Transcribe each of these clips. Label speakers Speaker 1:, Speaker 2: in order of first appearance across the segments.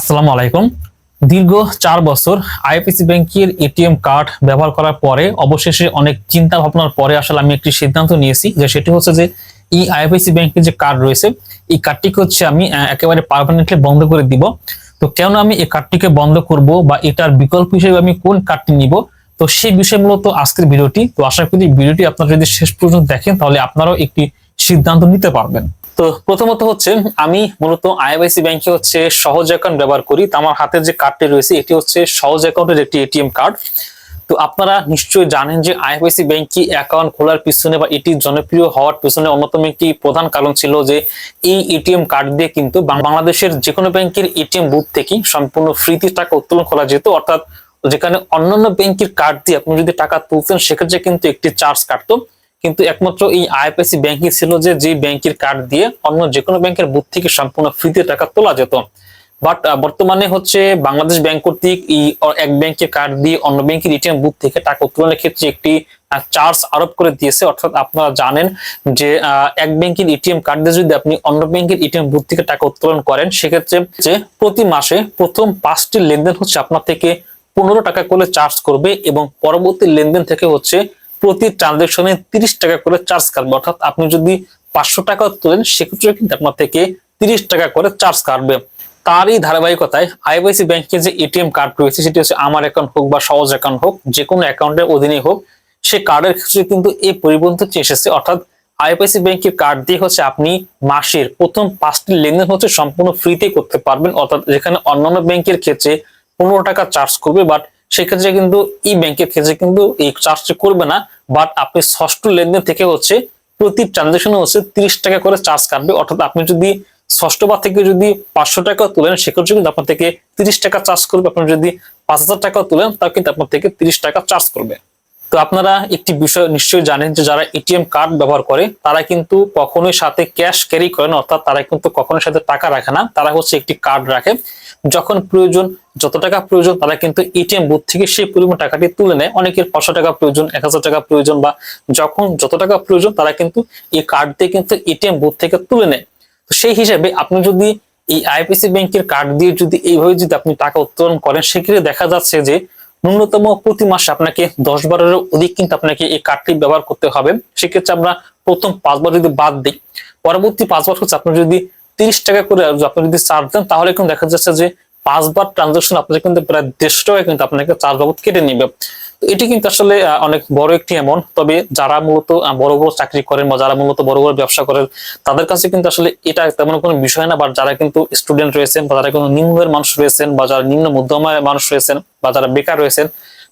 Speaker 1: আসসালামু আলাইকুম। দীর্ঘ চার বছর আইএফএসি ব্যাংকের এটিএম কার্ড ব্যবহার করার পরে অবশেষে অনেক চিন্তা ভাবনার পরে আসলে আমি একটি সিদ্ধান্ত নিয়েছি যে সেটি হচ্ছে যে এই আইএফএসি ব্যাংকের যে কার্ড রয়েছে, এই কার্ডটিকে হচ্ছে আমি একেবারে পারমানেন্টলি বন্ধ করে দিব। তো কেন আমি এই কার্ডটিকে বন্ধ করব বা এটার বিকল্প হিসেবে আমি কোন কার্ডটি নিব? তো সেই বিষয়ে মূলত আজকের ভিডিওটি। তো আশা করি ভিডিওটি আপনারা যদি শেষ পর্যন্ত দেখেন, তাহলে আপনারাও একটি সিদ্ধান্ত নিতে পারবেন। তো প্রথমত হচ্ছে, আমি মূলত আইএফআইসি ব্যাংকে হচ্ছে সহজ অ্যাকাউন্ট ব্যবহার করি। তো আমার হাতে যে কার্ডটি রয়েছে, এটি হচ্ছে সহজ অ্যাকাউন্টের একটি এটিএম কার্ড তো আপনারা নিশ্চয়ই জানেন যে আইএফআইসি ব্যাংকে অ্যাকাউন্ট খোলার পিছনে বা এটি জনপ্রিয় হওয়ার পিছনে অন্যতম একটি প্রধান কারণ ছিল যে, এই এটিএম কার্ড দিয়ে কিন্তু বাংলাদেশের যে কোনো ব্যাংকের এটিএম বুথ থেকেই সম্পূর্ণ ফ্রিতে টাকা উত্তোলন করা যেত। অর্থাৎ যেখানে অন্যান্য ব্যাংকের কার্ড দিয়ে আপনি যদি টাকা তুলতেন, সেক্ষেত্রে কিন্তু একটি চার্জ কাটতো। কিন্তু একমাত্র এই আইএফআইসি ব্যাংকই ছিল যে যে ব্যাংকের কার্ড দিয়ে অন্য যে কোনো ব্যাংকের বুথ থেকে সম্পূর্ণ ফ্রিতে টাকা তোলা যেত। বাট বর্তমানে হচ্ছে বাংলাদেশ ব্যাংক কর্তৃক এই এক ব্যাংকের কার্ড দিয়ে অন্য ব্যাংকের এটিএম বুথ থেকে টাকা উত্তোলনের ক্ষেত্রে একটি চার্জ আরোপ করে দিয়েছে। অর্থাৎ আপনারা জানেন যে এক ব্যাংকের এটিএম কার্ড দিয়ে যদি আপনি অন্য ব্যাংকের এটিএম বুথ থেকে টাকা উত্তোলন করেন, সেক্ষেত্রে যে প্রতি মাসে প্রথম পাঁচটি লেনদেন হচ্ছে আপনার থেকে পনেরো টাকা করে চার্জ করবে এবং পরবর্তী লেনদেন থেকে হচ্ছে প্রতি ট্রানজেকশনে তিরিশ টাকা করে চার্জ কাটবে। অর্থাৎ আপনি যদি পাঁচশো টাকা তোলেন, সেক্ষেত্রে কিন্তু আপনার থেকে তিরিশ টাকা করে চার্জ কাটবে। তারই ধারাবাহিকতায় আইবিআইসি ব্যাংকের যে এটিএম কার্ড রয়েছে, সেটি হচ্ছে আমার অ্যাকাউন্ট হোক বা সহজ অ্যাকাউন্ট হোক যে কোনো অ্যাকাউন্টের অধীনে হোক, সে কার্ডের ক্ষেত্রে কিন্তু এই পরিবর্তন এসেছে। অর্থাৎ আইপিআইসি ব্যাংকের কার্ড দিয়ে হচ্ছে আপনি মাসের প্রথম পাঁচটি লেনদেন হচ্ছে সম্পূর্ণ ফ্রিতে করতে পারবেন। অর্থাৎ যেখানে অন্যান্য ব্যাংকের ক্ষেত্রে পনেরো টাকা চার্জ করবে বাট সেক্ষেত্রে কিন্তু ই ব্যাংকের ক্ষেত্রে কিন্তু এই চার্জটি করবে না বাট আপনি ষষ্ঠ লেনদেন থেকে হচ্ছে প্রতি ট্রানজেকশনে হচ্ছে তিরিশ টাকা করে চার্জ কাটবে। অর্থাৎ আপনি যদি ষষ্ঠ বার থেকে যদি পাঁচশো টাকা তোলেন, সেক্ষেত্রে কিন্তু আপনার থেকে তিরিশ টাকা চার্জ করবে। আপনি যদি পাঁচ হাজার টাকা তোলেন, তাও কিন্তু আপনার থেকে তিরিশ টাকা চার্জ করবে। তো আপনারা একটি বিষয় নিশ্চয়ই জানেন যে যারা এটিএম কার্ড ব্যবহার করে, তারা কিন্তু কখনোই সাথে ক্যাশ ক্যারি করে না, অর্থাৎ তারা কিন্তু কখনোই সাথে টাকা রাখে না, তারা হচ্ছে একটি কার্ড রাখে। যখন প্রয়োজন, যত টাকা প্রয়োজন, তারা কিন্তু এটিএম বুথ থেকে সেই পরিমাণ টাকাটি তুলে নেয়। অনেকের পাঁচশো টাকা প্রয়োজন, এক হাজার টাকা প্রয়োজন বা যখন যত টাকা প্রয়োজন, তারা কিন্তু এই কার্ড দিয়ে কিন্তু এটিএম বুথ থেকে তুলে নেয়। তো সেই হিসাবে আপনি যদি এই আইপিসি ব্যাংকের কার্ড দিয়ে যদি এইভাবে যদি আপনি টাকা উত্তোলন করেন, সেক্ষেত্রে দেখা যাচ্ছে যে ন্যূনতম প্রতি মাসে আপনাকে দশ বারের অধিক কিন্তু আপনাকে এই কার্ডটি ব্যবহার করতে হবে। সেক্ষেত্রে আমরা প্রথম পাঁচবার যদি বাদ দিই, পরবর্তী পাঁচবার হচ্ছে আপনি যদি তিরিশ টাকা করে আপনি যদি চার্জ দেন, তাহলে কিন্তু দেখা যাচ্ছে যে পাঁচবার ট্রানজাকশন আপনাকে কিন্তু প্রায় দেড়শো টাকা কিন্তু আপনাকে চার্জ বাবদ কেটে নিবে। এটি কিন্তু আসলে অনেক বড় একটি এমন। তবে যারা মূলত বড় বড় চাকরি করেন বা যারা মূলত বড় বড় ব্যবসা করেন, তাদের কাছে কিন্তু আসলে এটা তেমন কোনো বিষয় না। বা যারা কিন্তু স্টুডেন্ট রয়েছেন বা যারা কোনো নিম্নের মানুষ রয়েছেন বা যারা নিম্ন মধ্যম মানুষ রয়েছেন বা যারা বেকার রয়েছেন,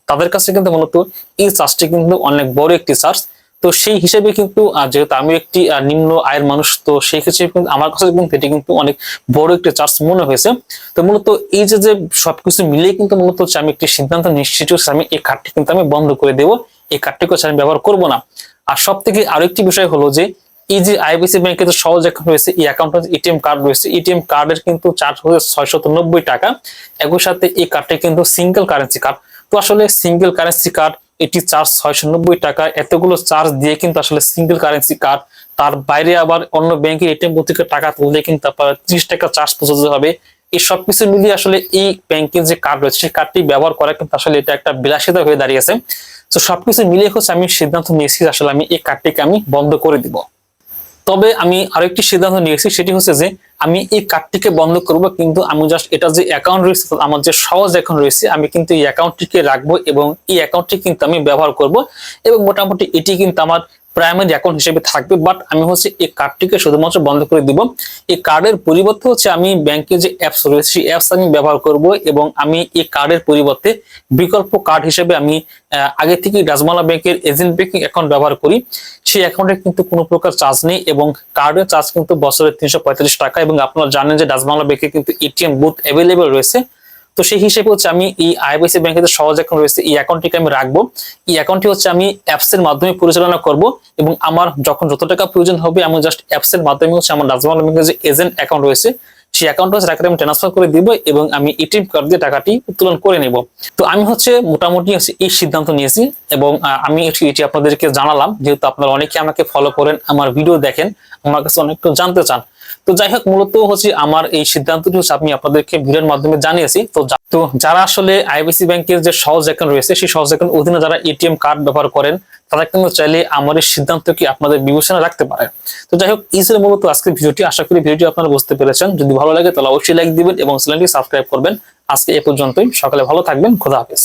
Speaker 1: তাদের কাছে কিন্তু মূলত এই চার্জটি কিন্তু অনেক বড় একটি চার্জ। তো সেই হিসেবে কিন্তু যেহেতু আমি একটি নিম্ন আয়ের মানুষ, তো সেই কিন্তু আমার কাছে কিন্তু এটি কিন্তু অনেক বড় একটি চার্জ মনে হয়েছে। তো মূলত এই যে যে সবকিছু মিলিয়ে কিন্তু মূলত হচ্ছে আমি একটি সিদ্ধান্ত নিশ্চিত হচ্ছে আমি এই কার্ডটি কিন্তু আমি বন্ধ করে দেবো, এই কার্ডটিকে হচ্ছে আমি ব্যবহার করব না। আর সব থেকে আরও একটি বিষয় হলো যে, এই যে আইবিসি ব্যাংকের যে সহজ অ্যাকাউন্ট রয়েছে, এই অ্যাকাউন্টে এটিএম কার্ড রয়েছে, এটিএম কার্ডের কিন্তু চার্জ হচ্ছে ছয়শত টাকা। একই সাথে এই কার্ডটি কিন্তু সিঙ্গেল কারেন্সি কার্ড তো আসলে সিঙ্গেল কারেন্সি কার্ড এটি চার্জ ছয়শো নব্বই টাকা। এতগুলো চার্জ দিয়ে কিন্তু আসলে সিঙ্গেল কারেন্সি কার্ড তার বাইরে আবার অন্য ব্যাংকের এটিএম থেকে টাকা তুললে কিন্তু আপনার ত্রিশ টাকা চার্জ প্রযোজ্য হবে। এই সবকিছু মিলিয়ে আসলে এই ব্যাংকের যে কার্ড রয়েছে, সেই কার্ডটি ব্যবহার করা কিন্তু আসলে এটা একটা বিলাসিতা হয়ে দাঁড়িয়েছে তো সবকিছু মিলিয়ে হচ্ছে আমি সিদ্ধান্ত নিয়েছি আসলে আমি এই কার্ডটিকে আমি বন্ধ করে দিব। তবে আমি আরেকটি সিদ্ধান্ত নিয়েছি, সেটি হচ্ছে যে আমি এই কার্ডটিকে বন্ধ করব, কিন্তু আমি জাস্ট এটা যে অ্যাকাউন্ট রয়েছে আমার যে সহজ অ্যাকাউন্ট রয়েছে, আমি কিন্তু এই অ্যাকাউন্টটিকে রাখব এবং এই অ্যাকাউন্টটি কিন্তু আমি ব্যবহার করব এবং মোটামুটি এটি কিন্তু আমার প্রাইমারি অ্যাকাউন্ট হিসেবে থাকবে বাট আমি হচ্ছে এই কার্ডটিকে শুধুমাত্র বন্ধ করে দিব। এই কার্ডের পরিবর্তে হচ্ছে আমি ব্যাংকের যে অ্যাপস রয়েছে, সেই অ্যাপস আমি ব্যবহার করব এবং আমি এই কার্ডের পরিবর্তে বিকল্প কার্ড হিসেবে আমি আগে থেকে রাজমালা ব্যাংকের এজেন্ট ব্যাংকিং অ্যাকাউন্ট ব্যবহার করি। সেই অ্যাকাউন্টে কিন্তু কোনো প্রকার চার্জ নেই এবং কার্ডের চার্জ কিন্তু বছরে তিনশো পঁয়তাল্লিশ টাকা এবং আপনারা জানেন যে রাজমালা ব্যাংকে কিন্তু এটিএম বুথ অ্যাভেলেবেল রয়েছে। তো সেই হিসেবে হচ্ছে আমি এই আইবিসি ব্যাংকের যে সহজ অ্যাকাউন্ট রয়েছে, এই অ্যাকাউন্টটিকে আমি রাখব। এই অ্যাকাউন্টটি হচ্ছে আমি অ্যাপস এর মাধ্যমে পরিচালনা করব এবং আমার যখন যত টাকা প্রয়োজন হবে, আমি জাস্ট অ্যাপস এর মাধ্যমে হচ্ছে আমার রাজমালা ব্যাংকের যে এজেন্ট অ্যাকাউন্ট রয়েছে, সেই অ্যাকাউন্টে হচ্ছে টাকাটা আমি ট্রান্সফার করে দিব এবং আমি এটিএম কার্ড দিয়ে টাকাটি উত্তোলন করে নেব। তো আমি হচ্ছে মোটামুটি হচ্ছে এই সিদ্ধান্ত নিয়েছি এবং আমি এটি আপনাদেরকে জানালাম। যেহেতু আপনারা অনেকে আমাকে ফলো করেন, আমার ভিডিও দেখেন আমার কাছে অনেক কিছু জানতে চান। তো যাই হোক, মূলত হচ্ছে আমার এই সিদ্ধান্তটি হচ্ছে আমি আপনাদেরকে ভিডিওর মাধ্যমে জানিয়েছি। তো তো যারা আসলে আইবিসি ব্যাংকের যে সহজ অ্যাকাউন্ট রয়েছে, সেই সহজ অ্যাকাউন্ট অধীনে যারা এটিএম কার্ড ব্যবহার করেন, তারা কিন্তু চাইলে আমার এই সিদ্ধান্তকে আপনাদের বিবেচনা রাখতে পারে? তো যাই হোক, এই ছিল মূলত আজকের ভিডিওটি। আশা করি ভিডিওটি আপনারা বুঝতে পেরেছেন। যদি ভালো লাগে, তাহলে অবশ্যই লাইক দিবেন এবং চ্যানেলটি সাবস্ক্রাইব করবেন। আজকে এ পর্যন্তই। সকালে ভালো থাকবেন। খোদা হাফেজ।